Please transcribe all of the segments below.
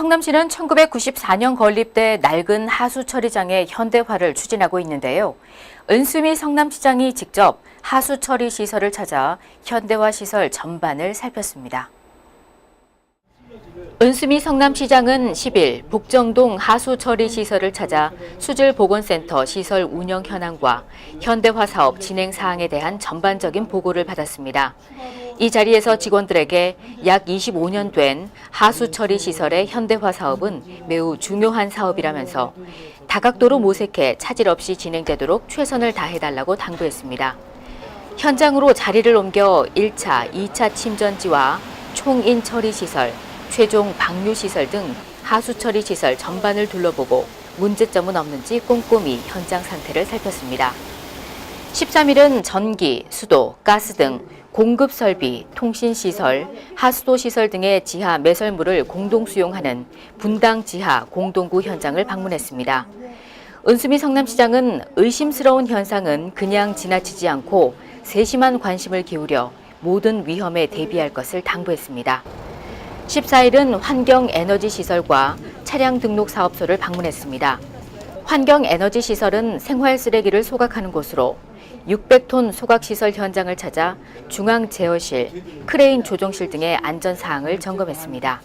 성남시는 1994년 건립돼 낡은 하수 처리장의 현대화를 추진하고 있는데요. 은수미 성남시장이 직접 하수 처리 시설을 찾아 현대화 시설 전반을 살폈습니다. 은수미 성남시장은 10일 북정동 하수 처리 시설을 찾아 수질 보건센터 시설 운영 현황과 현대화 사업 진행 사항에 대한 전반적인 보고를 받았습니다. 이 자리에서 직원들에게 약 25년 된 하수 처리 시설의 현대화 사업은 매우 중요한 사업이라면서 다각도로 모색해 차질 없이 진행되도록 최선을 다해달라고 당부했습니다. 현장으로 자리를 옮겨 1차, 2차 침전지와 총인 처리 시설, 최종 방류 시설 등 하수 처리 시설 전반을 둘러보고 문제점은 없는지 꼼꼼히 현장 상태를 살폈습니다. 13일은 전기, 수도, 가스 등 공급 설비, 통신 시설, 하수도 시설 등의 지하 매설물을 공동 수용하는 분당 지하 공동구 현장을 방문했습니다. 은수미 성남시장은 의심스러운 현상은 그냥 지나치지 않고 세심한 관심을 기울여 모든 위험에 대비할 것을 당부했습니다. 14일은 환경에너지시설과 차량 등록 사업소를 방문했습니다. 환경에너지시설은 생활 쓰레기를 소각하는 곳으로 600톤 소각시설 현장을 찾아 중앙 제어실, 크레인 조종실 등의 안전 사항을 점검했습니다.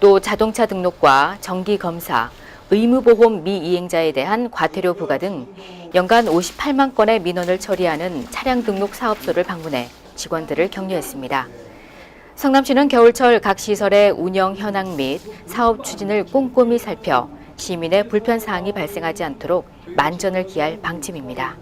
또 자동차 등록과 정기 검사, 의무보험 미이행자에 대한 과태료 부과 등 연간 58만 건의 민원을 처리하는 차량 등록 사업소를 방문해 직원들을 격려했습니다. 성남시는 겨울철 각 시설의 운영 현황 및 사업 추진을 꼼꼼히 살펴 시민의 불편 사항이 발생하지 않도록 만전을 기할 방침입니다.